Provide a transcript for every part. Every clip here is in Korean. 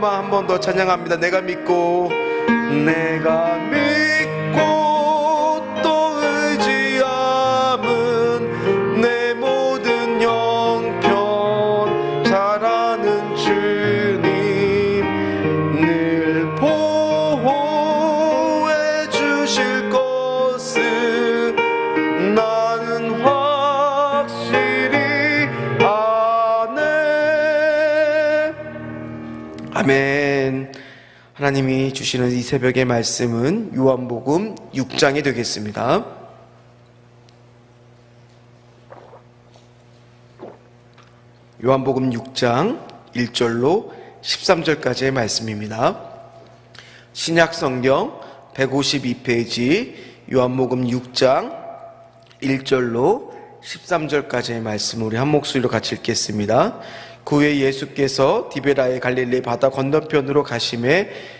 후렴만 한 번 더 찬양합니다. 내가 믿고 내가 믿고 하나님이 주시는 이 새벽의 말씀은 요한복음 6장이 되겠습니다. 요한복음 6장 1절로 13절까지의 말씀입니다. 신약 성경 152페이지 요한복음 6장 1절로 13절까지의 말씀 우리 한 목소리로 같이 읽겠습니다. 그 후에 예수께서 디베라의 갈릴리 바다 건너편으로 가심에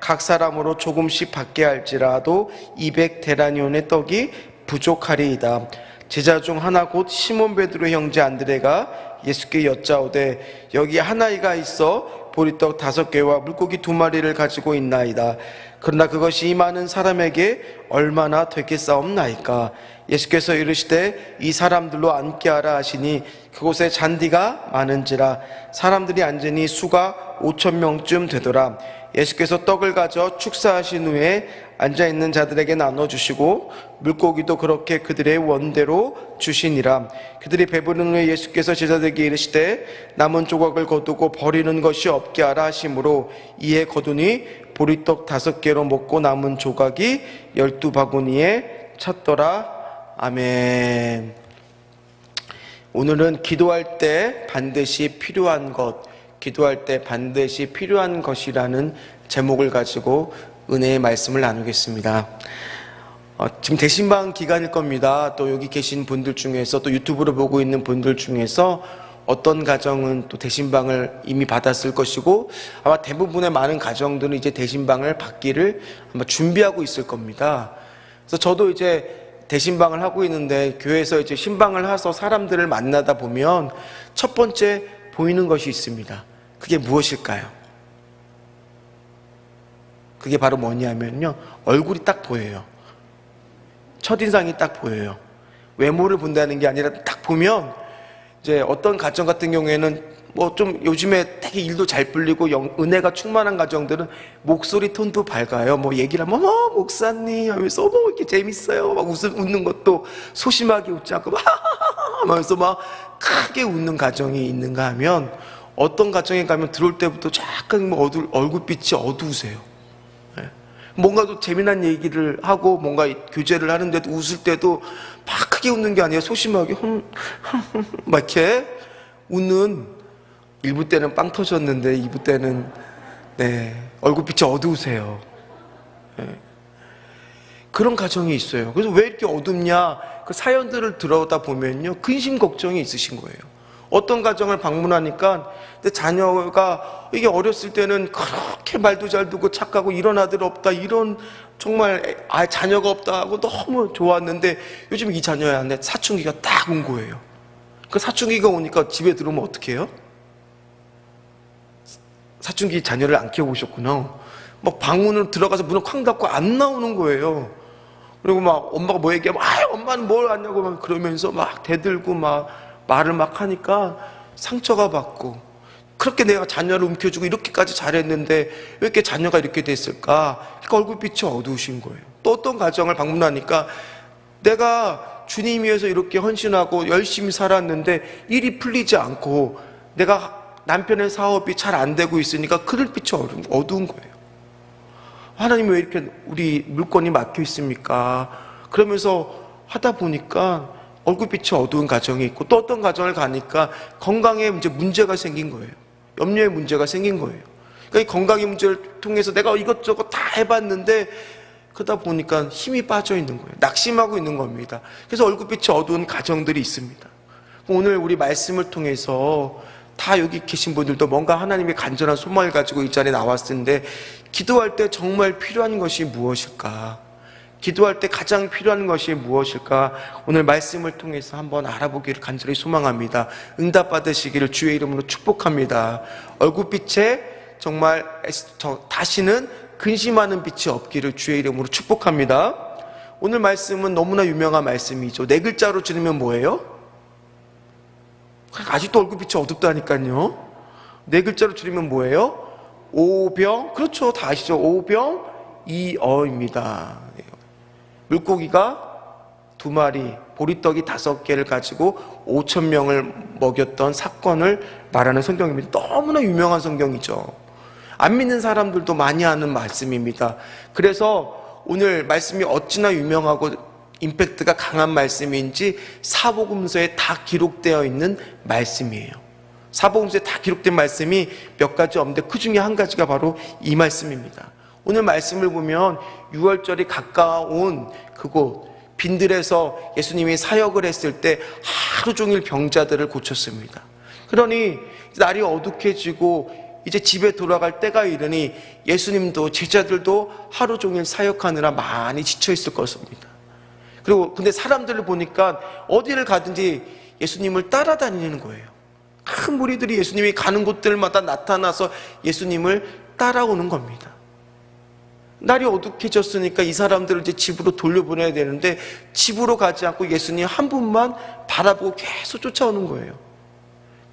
각 사람으로 조금씩 받게 할지라도 200 데라니온의 떡이 부족하리이다 제자 중 하나 곧 시몬 베드로 형제 안드레가 예수께 여짜오되 여기 하나이가 있어 보리떡 다섯 개와 물고기 두 마리를 가지고 있나이다. 그러나 그것이 이 많은 사람에게 얼마나 되겠사옵나이까? 예수께서 이르시되 이 사람들로 앉게 하라 하시니 그곳에 잔디가 많은지라 사람들이 앉으니 수가 오천 명쯤 되더라. 예수께서 떡을 가져 축사하신 후에 앉아 있는 자들에게 나눠 주시고 물고기도 그렇게 그들의 원대로 주시니라. 그들이 배부른 후에 예수께서 제자들에게 이르시되 남은 조각을 거두고 버리는 것이 없게 하라 하심으로 이에 거두니 보리떡 다섯 개로 먹고 남은 조각이 열두 바구니에 찼더라. 아멘. 오늘은 기도할 때 반드시 필요한 것, 기도할 때 반드시 필요한 것이라는 제목을 가지고 은혜의 말씀을 나누겠습니다. 어, 지금 대신방 기간일 겁니다. 또 여기 계신 분들 중에서 또 유튜브로 보고 있는 분들 중에서 어떤 가정은 또 대신방을 이미 받았을 것이고 아마 대부분의 많은 가정들은 이제 대신방을 받기를 아마 준비하고 있을 겁니다. 그래서 저도 이제 대신방을 하고 있는데 교회에서 이제 신방을 해서 사람들을 만나다 보면 첫 번째 보이는 것이 있습니다. 그게 무엇일까요? 그게 바로 뭐냐면요. 얼굴이 딱 보여요. 첫인상이 딱 보여요. 외모를 본다는 게 아니라 딱 보면 이제 어떤 가정 같은 경우에는 뭐 좀 요즘에 되게 일도 잘 풀리고 영- 은혜가 충만한 가정들은 목소리 톤도 밝아요. 뭐 얘기를 하면 어 목사님 하면서 어머 이렇게 재밌어요. 막 웃, 웃는 것도 소심하게 웃지 않고 막 하면서 막 크게 웃는 가정이 있는가 하면 어떤 가정에 가면 들어올 때부터 약간 뭐 어두, 얼굴빛이 어두우세요. 예. 뭔가 또 재미난 얘기를 하고 뭔가 이 교제를 하는데도 웃을 때도 막 크게 웃는 게 아니라 소심하게 막 이렇게 웃는 1부 때는 빵 터졌는데 2부 때는 네, 얼굴빛이 어두우세요. 예. 그런 가정이 있어요. 그래서 왜 이렇게 어둡냐? 그 사연들을 들어다 보면요. 근심 걱정이 있으신 거예요. 어떤 가정을 방문하니까 근데 자녀가 이게 어렸을 때는 그렇게 말도 잘 듣고 착하고 이런 아들 없다 이런 정말 아 자녀가 없다 하고 너무 좋았는데 요즘 이 자녀한테 사춘기가 딱 온 거예요. 그 사춘기가 오니까 집에 들어오면 어떻게 해요? 사춘기 자녀를 안 키워보셨구나. 막 방문으로 들어가서 문을 쾅 닫고 안 나오는 거예요. 그리고 막 엄마가 뭐 얘기하면 아 엄마는 뭘 아냐고 막 그러면서 막 대들고 막 말을 막 하니까 상처가 받고 그렇게 내가 자녀를 움켜주고 이렇게까지 잘했는데 왜 이렇게 자녀가 이렇게 됐을까? 그러니까 얼굴빛이 어두우신 거예요. 또 어떤 가정을 방문하니까 내가 주님 위해서 이렇게 헌신하고 열심히 살았는데 일이 풀리지 않고 내가 남편의 사업이 잘 안 되고 있으니까 그들 빛이 어두운 거예요. 하나님 왜 이렇게 우리 물건이 막혀 있습니까? 그러면서 하다 보니까 얼굴빛이 어두운 가정이 있고 또 어떤 가정을 가니까 건강에 이제 문제가 생긴 거예요. 염려의 문제가 생긴 거예요. 그러니까 이 건강의 문제를 통해서 내가 이것저것 다 해봤는데 그러다 보니까 힘이 빠져 있는 거예요. 낙심하고 있는 겁니다. 그래서 얼굴빛이 어두운 가정들이 있습니다. 오늘 우리 말씀을 통해서 다 여기 계신 분들도 뭔가 하나님의 간절한 소망을 가지고 이 자리에 나왔을 텐데 기도할 때 정말 필요한 것이 무엇일까? 기도할 때 가장 필요한 것이 무엇일까? 오늘 말씀을 통해서 한번 알아보기를 간절히 소망합니다. 응답 받으시기를 주의 이름으로 축복합니다. 얼굴빛에 정말 다시는 근심하는 빛이 없기를 주의 이름으로 축복합니다. 오늘 말씀은 너무나 유명한 말씀이죠. 네 글자로 줄이면 뭐예요? 아직도 얼굴빛이 어둡다니까요. 네 글자로 줄이면 뭐예요? 오병, 그렇죠. 다 아시죠? 오병, 이어입니다. 물고기가 두 마리, 보리떡이 다섯 개를 가지고 오천 명을 먹였던 사건을 말하는 성경입니다. 너무나 유명한 성경이죠. 안 믿는 사람들도 많이 하는 말씀입니다. 그래서 오늘 말씀이 어찌나 유명하고 임팩트가 강한 말씀인지 사복음서에 다 기록되어 있는 말씀이에요. 사복음서에 다 기록된 말씀이 몇 가지 없는데 그 중에 한 가지가 바로 이 말씀입니다. 오늘 말씀을 보면 6월절이 가까운 그곳 빈들에서 예수님이 사역을 했을 때 하루 종일 병자들을 고쳤습니다. 그러니 날이 어둑해지고 이제 집에 돌아갈 때가 이르니 예수님도 제자들도 하루 종일 사역하느라 많이 지쳐 있을 것입니다. 그리고 근데 사람들을 보니까 어디를 가든지 예수님을 따라다니는 거예요. 큰 무리들이 예수님이 가는 곳들마다 나타나서 예수님을 따라오는 겁니다. 날이 어둑해졌으니까 이 사람들을 이제 집으로 돌려보내야 되는데 집으로 가지 않고 예수님 한 분만 바라보고 계속 쫓아오는 거예요.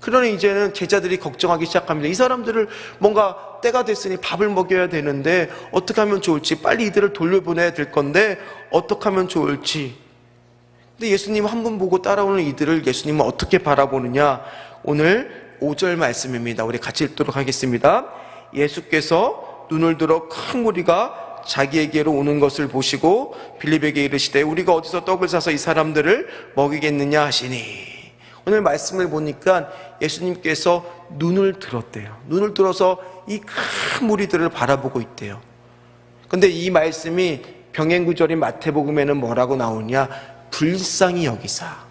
그러니 이제는 제자들이 걱정하기 시작합니다. 이 사람들을 뭔가 때가 됐으니 밥을 먹여야 되는데 어떻게 하면 좋을지 빨리 이들을 돌려보내야 될 건데 어떻게 하면 좋을지. 근데 예수님 한분 보고 따라오는 이들을 예수님은 어떻게 바라보느냐? 오늘 5절 말씀입니다. 우리 같이 읽도록 하겠습니다. 예수께서 눈을 들어 큰 무리가 자기에게로 오는 것을 보시고 빌립에게 이르시되 우리가 어디서 떡을 사서 이 사람들을 먹이겠느냐 하시니 오늘 말씀을 보니까 예수님께서 눈을 들었대요. 눈을 들어서 이 큰 무리들을 바라보고 있대요. 근데 이 말씀이 병행구절인 마태복음에는 뭐라고 나오냐? 불쌍히 여기사.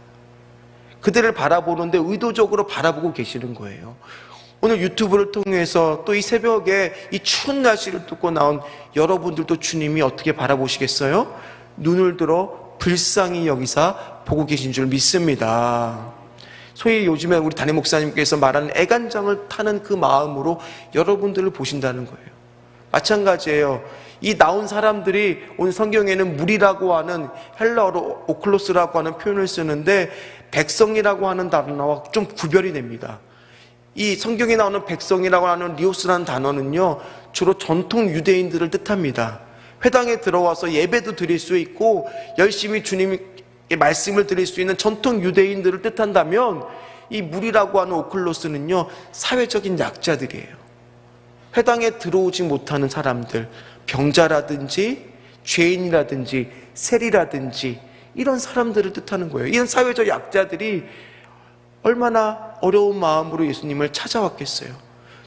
그들을 바라보는데 의도적으로 바라보고 계시는 거예요. 오늘 유튜브를 통해서 또 이 새벽에 이 추운 날씨를 뚫고 나온 여러분들도 주님이 어떻게 바라보시겠어요? 눈을 들어 불쌍히 여기사 보고 계신 줄 믿습니다. 소위 요즘에 우리 담임 목사님께서 말하는 애간장을 타는 그 마음으로 여러분들을 보신다는 거예요. 마찬가지예요. 이 나온 사람들이 오늘 성경에는 물이라고 하는 헬라어로 오클로스라고 하는 표현을 쓰는데 백성이라고 하는 단어와 좀 구별이 됩니다. 이 성경에 나오는 백성이라고 하는 리오스라는 단어는요, 주로 전통 유대인들을 뜻합니다. 회당에 들어와서 예배도 드릴 수 있고, 열심히 주님의 말씀을 드릴 수 있는 전통 유대인들을 뜻한다면, 이 물이라고 하는 오클로스는요, 사회적인 약자들이에요. 회당에 들어오지 못하는 사람들, 병자라든지, 죄인이라든지, 세리라든지, 이런 사람들을 뜻하는 거예요. 이런 사회적 약자들이 얼마나 어려운 마음으로 예수님을 찾아왔겠어요.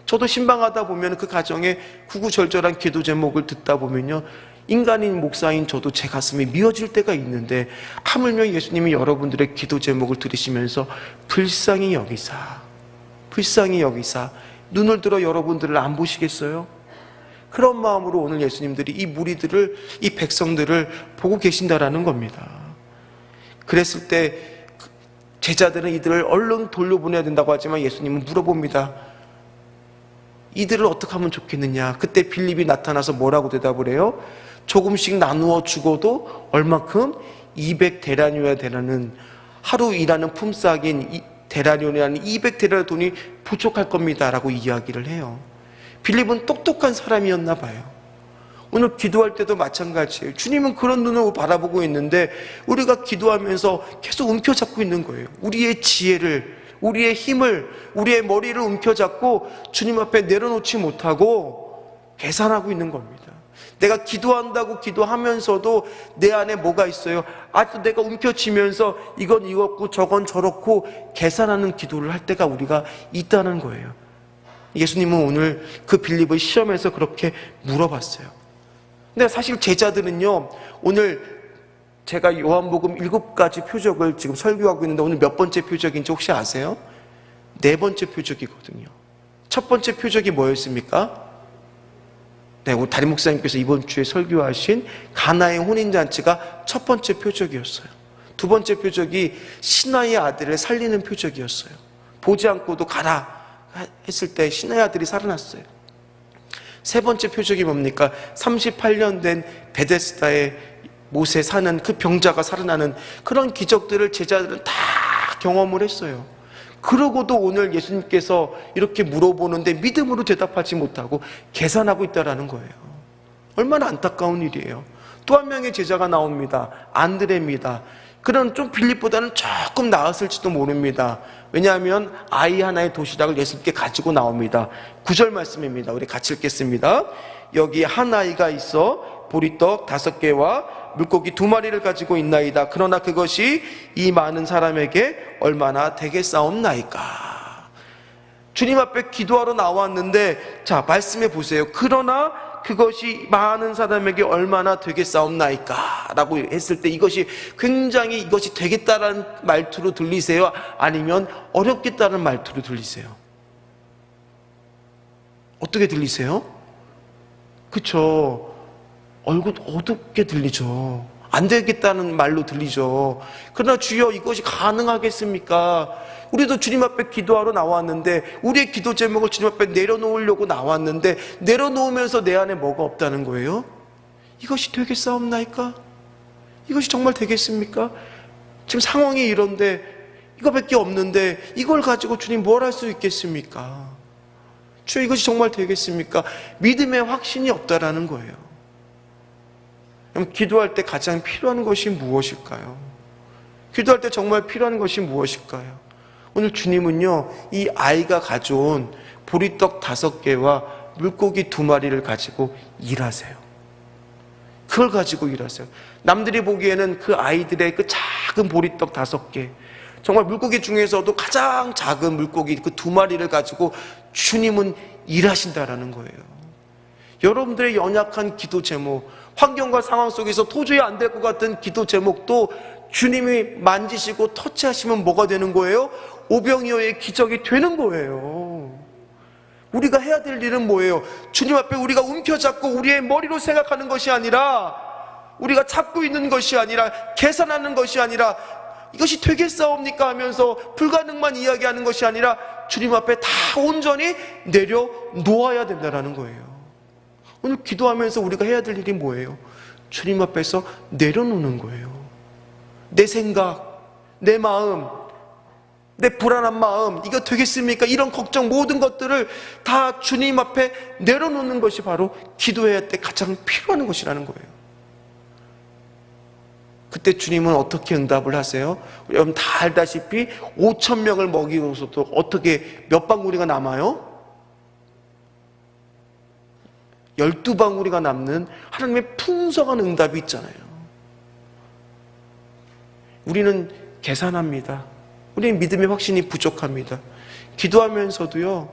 저도 신방하다 보면 그 가정에 구구절절한 기도 제목을 듣다 보면요. 인간인 목사인 저도 제 가슴이 미어질 때가 있는데 하물며 예수님이 여러분들의 기도 제목을 들으시면서 불쌍히 여기사 불쌍히 여기사 눈을 들어 여러분들을 안 보시겠어요? 그런 마음으로 오늘 예수님들이 이 무리들을 이 백성들을 보고 계신다라는 겁니다. 그랬을 때 제자들은 이들을 얼른 돌려보내야 된다고 하지만 예수님은 물어봅니다. 이들을 어떻게 하면 좋겠느냐? 그때 빌립이 나타나서 뭐라고 대답을 해요? 조금씩 나누어 죽어도 얼마큼 200대라니어야 되라는 하루 일하는 품삯인 대라니온이라는 200대라 돈이 부족할 겁니다라고 이야기를 해요. 빌립은 똑똑한 사람이었나 봐요. 오늘 기도할 때도 마찬가지예요. 주님은 그런 눈으로 바라보고 있는데 우리가 기도하면서 계속 움켜잡고 있는 거예요. 우리의 지혜를, 우리의 힘을, 우리의 머리를 움켜잡고 주님 앞에 내려놓지 못하고 계산하고 있는 겁니다. 내가 기도한다고 기도하면서도 내 안에 뭐가 있어요? 아직도 내가 움켜쥐면서 이건 이렇고 저건 저렇고 계산하는 기도를 할 때가 우리가 있다는 거예요. 예수님은 오늘 그 빌립을 시험에서 그렇게 물어봤어요. 근데 사실 제자들은요, 오늘 제가 요한복음 일곱 가지 표적을 지금 설교하고 있는데 오늘 몇 번째 표적인지 혹시 아세요? 네 번째 표적이거든요. 첫 번째 표적이 뭐였습니까? 네, 우리 다림 목사님께서 이번 주에 설교하신 가나의 혼인잔치가 첫 번째 표적이었어요. 두 번째 표적이 신하의 아들을 살리는 표적이었어요. 보지 않고도 가라 했을 때 신하의 아들이 살아났어요. 세 번째 표적이 뭡니까? 38년 된 베데스다의 못에 사는 그 병자가 살아나는 그런 기적들을 제자들은 다 경험을 했어요. 그러고도 오늘 예수님께서 이렇게 물어보는데 믿음으로 대답하지 못하고 계산하고 있다라는 거예요. 얼마나 안타까운 일이에요. 또 한 명의 제자가 나옵니다. 안드레입니다. 그런 좀 빌립보다는 조금 나았을지도 모릅니다. 왜냐하면 아이 하나의 도시락을 예수님께 가지고 나옵니다. 구절 말씀입니다. 우리 같이 읽겠습니다. 여기 한 아이가 있어 보리떡 다섯 개와 물고기 두 마리를 가지고 있나이다. 그러나 그것이 이 많은 사람에게 얼마나 되겠사옵나이까. 주님 앞에 기도하러 나왔는데 자 말씀해 보세요. 그러나 그것이 많은 사람에게 얼마나 되겠사옵나이까 라고 했을 때 이것이 굉장히 이것이 되겠다라는 말투로 들리세요? 아니면 어렵겠다는 말투로 들리세요? 어떻게 들리세요? 그쵸 얼굴 어둡게 들리죠 안 되겠다는 말로 들리죠. 그러나 주여 이것이 가능하겠습니까? 우리도 주님 앞에 기도하러 나왔는데 우리의 기도 제목을 주님 앞에 내려놓으려고 나왔는데 내려놓으면서 내 안에 뭐가 없다는 거예요? 이것이 되겠사옵나이까? 이것이 정말 되겠습니까? 지금 상황이 이런데 이거밖에 없는데 이걸 가지고 주님 뭘 할 수 있겠습니까? 주여 이것이 정말 되겠습니까? 믿음의 확신이 없다라는 거예요. 그럼 기도할 때 가장 필요한 것이 무엇일까요? 기도할 때 정말 필요한 것이 무엇일까요? 오늘 주님은요, 이 아이가 가져온 보리떡 다섯 개와 물고기 두 마리를 가지고 일하세요. 그걸 가지고 일하세요. 남들이 보기에는 그 아이들의 그 작은 보리떡 다섯 개, 정말 물고기 중에서도 가장 작은 물고기 그 두 마리를 가지고 주님은 일하신다라는 거예요. 여러분들의 연약한 기도 제목, 환경과 상황 속에서 도저히 안 될 것 같은 기도 제목도 주님이 만지시고 터치하시면 뭐가 되는 거예요? 오병이어의 기적이 되는 거예요. 우리가 해야 될 일은 뭐예요? 주님 앞에 우리가 움켜잡고 우리의 머리로 생각하는 것이 아니라 우리가 찾고 있는 것이 아니라 계산하는 것이 아니라 이것이 되겠사옵니까 하면서 불가능만 이야기하는 것이 아니라 주님 앞에 다 온전히 내려 놓아야 된다는 거예요. 오늘 기도하면서 우리가 해야 될 일이 뭐예요? 주님 앞에서 내려놓는 거예요. 내 생각, 내 마음, 내 불안한 마음, 이거 되겠습니까? 이런 걱정, 모든 것들을 다 주님 앞에 내려놓는 것이 바로 기도해야 때 가장 필요한 것이라는 거예요. 그때 주님은 어떻게 응답을 하세요? 여러분 다 알다시피 5천 명을 먹이고서도 어떻게 몇 방울이가 남아요? 12방울이가 남는 하나님의 풍성한 응답이 있잖아요. 우리는 계산합니다. 우리는 믿음의 확신이 부족합니다. 기도하면서도요,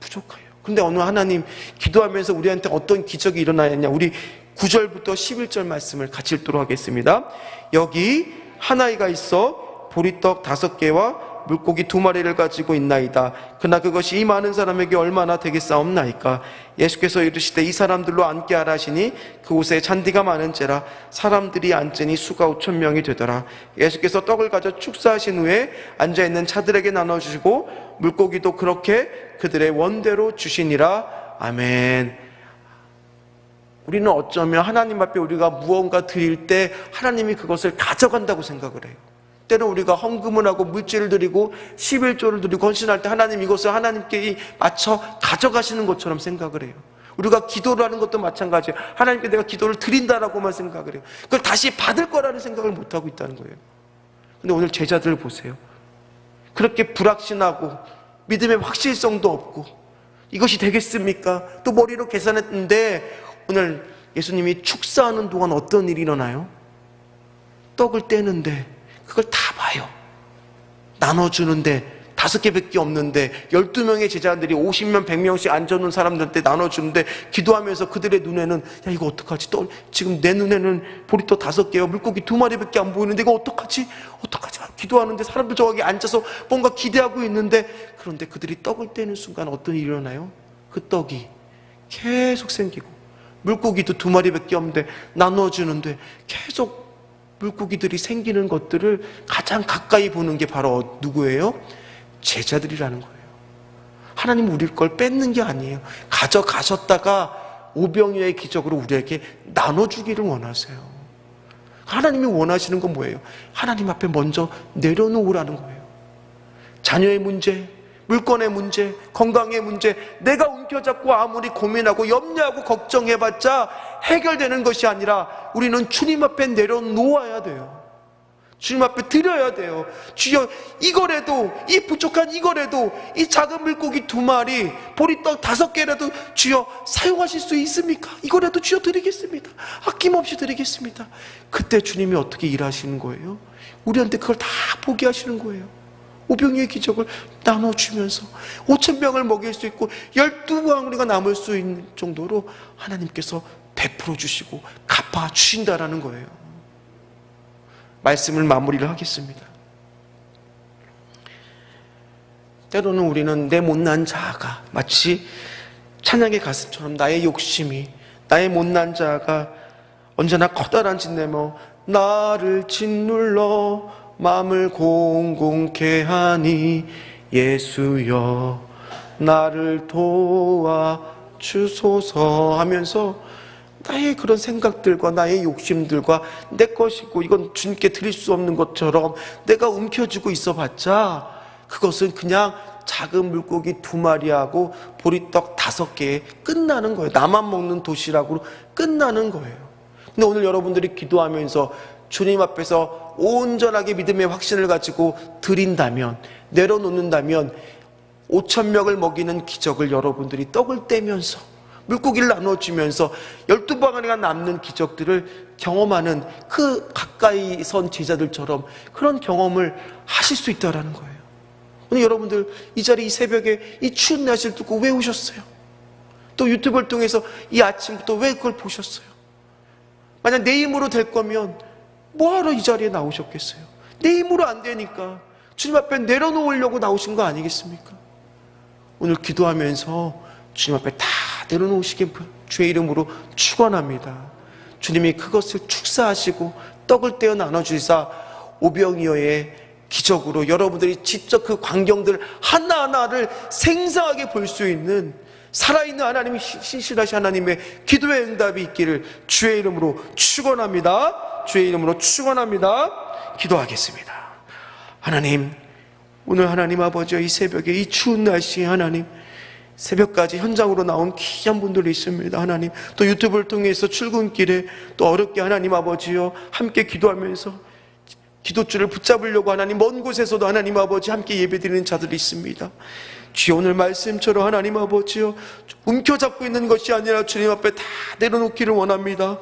부족해요. 근데 어느 하나님, 기도하면서 우리한테 어떤 기적이 일어나느냐. 우리 9절부터 11절 말씀을 같이 읽도록 하겠습니다. 여기 한 아이가 있어 보리떡 다섯 개와 물고기 두 마리를 가지고 있나이다. 그러나 그것이 이 많은 사람에게 얼마나 되겠사옵나이까? 예수께서 이르시되 이 사람들로 앉게 하라 하시니 그곳에 잔디가 많은지라 사람들이 앉으니 수가 오천 명이 되더라. 예수께서 떡을 가져 축사하신 후에 앉아 있는 차들에게 나눠 주시고 물고기도 그렇게 그들의 원대로 주시니라. 아멘. 우리는 어쩌면 하나님 앞에 우리가 무언가 드릴 때 하나님이 그것을 가져간다고 생각을 해요. 때는 우리가 헌금을 하고 물질을 드리고 11조를 드리고 헌신할 때 하나님 이것을 하나님께 맞춰 가져가시는 것처럼 생각을 해요. 우리가 기도를 하는 것도 마찬가지예요. 하나님께 내가 기도를 드린다라고만 생각을 해요. 그걸 다시 받을 거라는 생각을 못 하고 있다는 거예요. 근데 오늘 제자들을 보세요. 그렇게 불확신하고 믿음의 확실성도 없고 이것이 되겠습니까? 또 머리로 계산했는데 오늘 예수님이 축사하는 동안 어떤 일이 일어나요? 떡을 떼는데 그걸 다 봐요. 나눠주는데 다섯 개밖에 없는데 12명의 제자들이 50명, 100명씩 앉아놓은 사람들한테 나눠주는데 기도하면서 그들의 눈에는 야 이거 어떡하지? 또 지금 내 눈에는 보리떡 다섯 개와 물고기 두 마리밖에 안 보이는데 이거 어떡하지? 어떡하지? 기도하는데 사람들 저기 앉아서 뭔가 기대하고 있는데 그런데 그들이 떡을 떼는 순간 어떤 일이 일어나요? 그 떡이 계속 생기고 물고기도 두 마리밖에 없는데 나눠주는데 계속 물고기들이 생기는 것들을 가장 가까이 보는 게 바로 누구예요? 제자들이라는 거예요. 하나님 우리 걸 뺏는 게 아니에요. 가져가셨다가 오병이어의 기적으로 우리에게 나눠주기를 원하세요. 하나님이 원하시는 건 뭐예요? 하나님 앞에 먼저 내려놓으라는 거예요. 자녀의 문제, 물건의 문제, 건강의 문제, 내가 움켜잡고 아무리 고민하고 염려하고 걱정해봤자 해결되는 것이 아니라 우리는 주님 앞에 내려놓아야 돼요. 주님 앞에 드려야 돼요. 주여, 이거라도, 이 부족한 이거라도, 이 작은 물고기 두 마리, 보리떡 다섯 개라도 주여 사용하실 수 있습니까? 이거라도 주여 드리겠습니다. 아낌없이 드리겠습니다. 그때 주님이 어떻게 일하시는 거예요? 우리한테 그걸 다 보게 하시는 거예요. 오병이의 기적을 나눠주면서 5천 명을 먹일 수 있고 12방울이가 남을 수 있는 정도로 하나님께서 베풀어 주시고 갚아 주신다라는 거예요. 말씀을 마무리를 하겠습니다. 때로는 우리는 내 못난 자아가 마치 찬양의 가슴처럼 나의 욕심이 나의 못난 자아가 언제나 커다란 짓 내며 나를 짓눌러 마음을 공공케 하니 예수여 나를 도와 주소서 하면서 나의 그런 생각들과 나의 욕심들과 내 것이고 이건 주님께 드릴 수 없는 것처럼 내가 움켜쥐고 있어 봤자 그것은 그냥 작은 물고기 두 마리하고 보리떡 다섯 개에 끝나는 거예요. 나만 먹는 도시락으로 끝나는 거예요. 근데 오늘 여러분들이 기도하면서 주님 앞에서 온전하게 믿음의 확신을 가지고 드린다면, 내려놓는다면, 5천 명을 먹이는 기적을 여러분들이 떡을 떼면서 물고기를 나눠주면서 열두 방아리가 남는 기적들을 경험하는 그 가까이 선 제자들처럼 그런 경험을 하실 수 있다라는 거예요. 오늘 여러분들 이 자리 이 새벽에 이 추운 날씨를 듣고 왜 오셨어요? 또 유튜브를 통해서 이 아침부터 왜 그걸 보셨어요? 만약 내 힘으로 될 거면 뭐하러 이 자리에 나오셨겠어요? 내 힘으로 안 되니까 주님 앞에 내려놓으려고 나오신 거 아니겠습니까? 오늘 기도하면서 주님 앞에 다 내려놓으시게 주의 이름으로 축원합니다. 주님이 그것을 축사하시고 떡을 떼어 나눠주사 오병이어의 기적으로 여러분들이 직접 그 광경들 하나하나를 생생하게 볼 수 있는 살아있는 하나님이 신실하신 하나님의 기도의 응답이 있기를 주의 이름으로 축원합니다. 주의 이름으로 축원합니다. 기도하겠습니다. 하나님, 오늘 하나님 아버지의 이 새벽에 이 추운 날씨에 하나님 새벽까지 현장으로 나온 귀한 분들이 있습니다. 하나님 또 유튜브를 통해서 출근길에 또 어렵게 하나님 아버지요 함께 기도하면서 기도줄을 붙잡으려고 하나님 먼 곳에서도 하나님 아버지 함께 예배드리는 자들이 있습니다. 주여 오늘 말씀처럼 하나님 아버지요 움켜잡고 있는 것이 아니라 주님 앞에 다 내려놓기를 원합니다.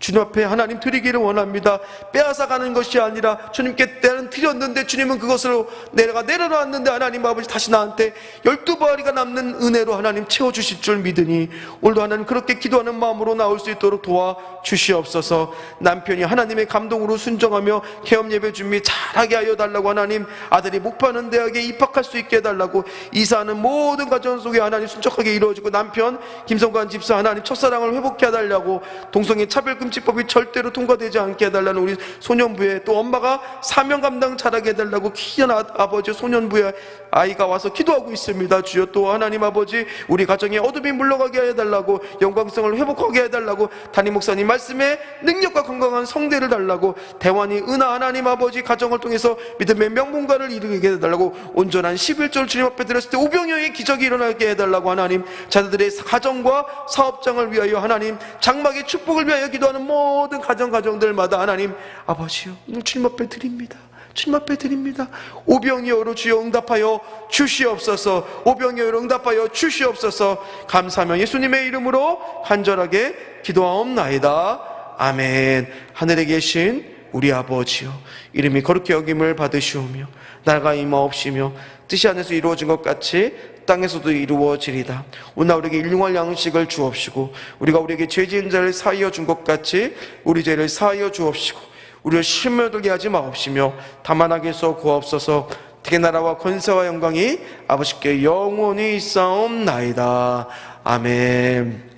주님 앞에 하나님 드리기를 원합니다. 빼앗아가는 것이 아니라 주님께 때는 드렸는데 주님은 그것으로 내가 내려놨는데 하나님 아버지 다시 나한테 열두 바리가 남는 은혜로 하나님 채워주실 줄 믿으니 오늘도 하나님 그렇게 기도하는 마음으로 나올 수 있도록 도와 주시옵소서 남편이 하나님의 감동으로 순정하며 개업 예배 준비 잘하게 하여 달라고 하나님 아들이 목파는 대학에 입학할 수 있게 해달라고 이사하는 모든 가정 속에 하나님 순적하게 이루어지고 남편 김성관 집사 하나님 첫사랑을 회복해 달라고 동성애 차별금 금지법이 절대로 통과되지 않게 해달라는 우리 소년부에 또 엄마가 사명 감당 잘하게 해달라고 귀한 아, 아버지 소년부에 아이가 와서 기도하고 있습니다. 주여 또 하나님 아버지 우리 가정에 어둠이 물러가게 해달라고 영광성을 회복하게 해달라고 담임 목사님 말씀에 능력과 건강한 성대를 달라고 대환이 은하 하나님 아버지 가정을 통해서 믿음의 명문가를 이루게 해달라고 온전한 11절 주님 앞에 들었을 때 오병이어의 기적이 일어나게 해달라고 하나님 자녀들의 가정과 사업장을 위하여 하나님 장막의 축복을 위하여 기도하는 모든 가정 가정들마다 하나님 아버지요 주님 앞에 드립니다. 주님 앞에 드립니다. 오병이어로 주여 응답하여 주시옵소서. 오병이어로 응답하여 주시옵소서. 감사하며 예수님의 이름으로 간절하게 기도하옵나이다. 아멘. 하늘에 계신 우리 아버지요 이름이 거룩히 여김을 받으시오며 나라가 임하옵시며 뜻이 안에서 이루어진 것 같이 땅에서도 이루어지리다. 오늘 우리에게 일용할 양식을 주옵시고 우리가 우리에게 죄 지은 자를 사하여 준 것 같이 우리 죄를 사하여 주옵시고 우리를 심어들게 하지 마옵시며 다만 하게서 구하옵소서 되게 나라와 권세와 영광이 아버지께 영원히 있사옵나이다. 아멘.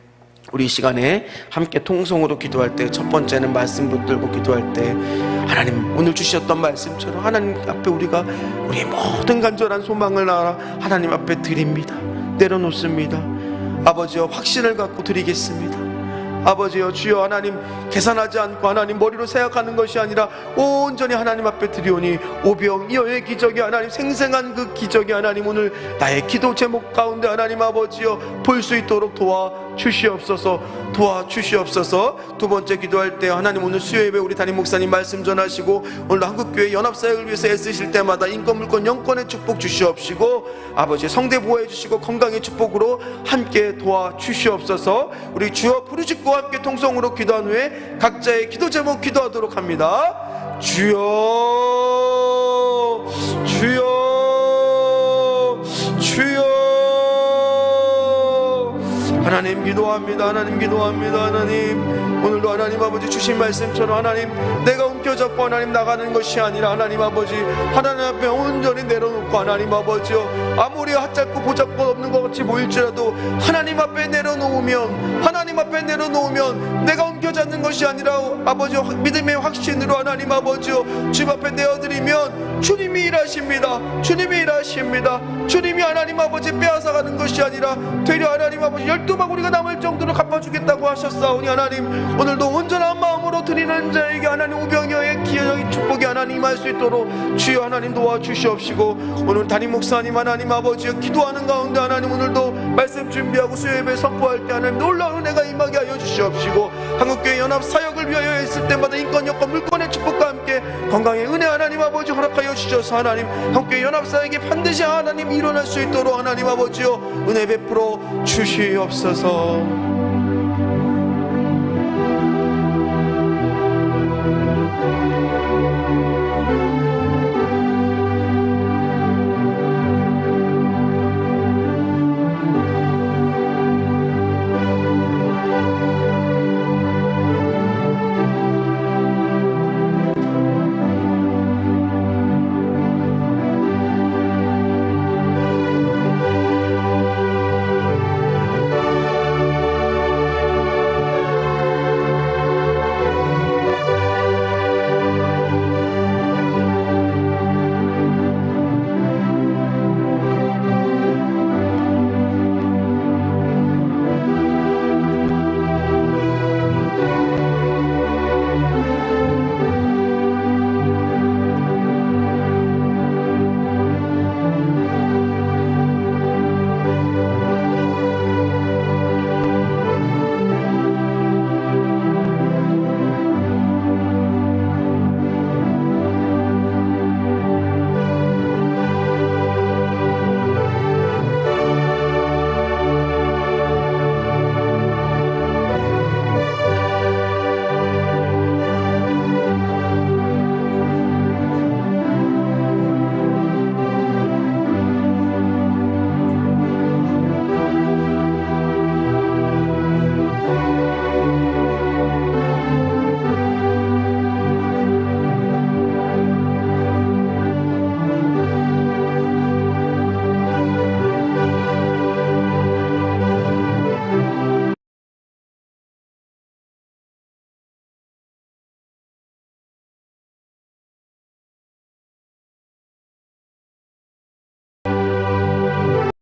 우리 이 시간에 함께 통성으로 기도할 때 첫 번째는 말씀 붙들고 기도할 때 하나님 오늘 주셨던 말씀처럼 하나님 앞에 우리가 우리의 모든 간절한 소망을 나라 하나님 앞에 드립니다. 내려놓습니다. 아버지여 확신을 갖고 드리겠습니다. 아버지여 주여 하나님 계산하지 않고 하나님 머리로 생각하는 것이 아니라 온전히 하나님 앞에 드리오니 오병이어의 기적이 하나님 생생한 그 기적이 하나님 오늘 나의 기도 제목 가운데 하나님 아버지여 볼 수 있도록 도와 주시옵소서 도와 주시옵소서. 두 번째 기도할 때 하나님 오늘 수요 예배 우리 담임 목사님 말씀 전하시고 오늘 한국교회 연합사역을 위해서 애쓰실 때마다 인권 물권 영권의 축복 주시옵시고 아버지 성대 보호해 주시고 건강의 축복으로 함께 도와 주시옵소서. 우리 주여 부르짖고 함께 통성으로 기도한 후에 각자의 기도 제목 기도하도록 합니다. 주여 주여 하나님 기도합니다. 하나님 기도합니다. 하나님 오늘도 하나님 아버지 주신 말씀처럼 하나님 내가 움켜잡고 하나님 나가는 것이 아니라 하나님 아버지 하나님 앞에 온전히 내려놓고 하나님 아버지요 아무리 핫잡고 보잡고 없는 것 같이 보일지라도 하나님 앞에 내려놓으면 하나님 앞에 내려놓으면 내가 옮겨잡는 것이 아니라 아버지 믿음의 확신으로 하나님 아버지요 집 앞에 내어드리면 주님이 일하십니다. 주님이 일하십니다. 주님이 하나님 아버지 빼앗아가는 것이 아니라 되려 하나님 아버지 열두 바구리가 남을 정도로 갚아주겠다고 하셨사오니 하나님 오늘도 온전한 마음으로 드리는 자에게 하나님 우병여의 기여의 축복이 하나님 할 수 있도록 주여 하나님 도와주시옵시고 오늘 담임 목사님 하나님 아버지여 기도하는 가운데 하나님 오늘도 말씀 준비하고 수요예배 선포할 때 하나님 놀라운 은혜가 임하게 하여 주시옵시고 한국교회 연합 사역을 위하여 했을 때마다 인권 여건 물권의 축복과 함께 건강의 은혜 하나님 아버지 허락하여 주셔서 하나님 한국교회 연합 사역이 반드시 하나님 일어날 수 있도록 하나님 아버지여 은혜 베풀어 주시옵소서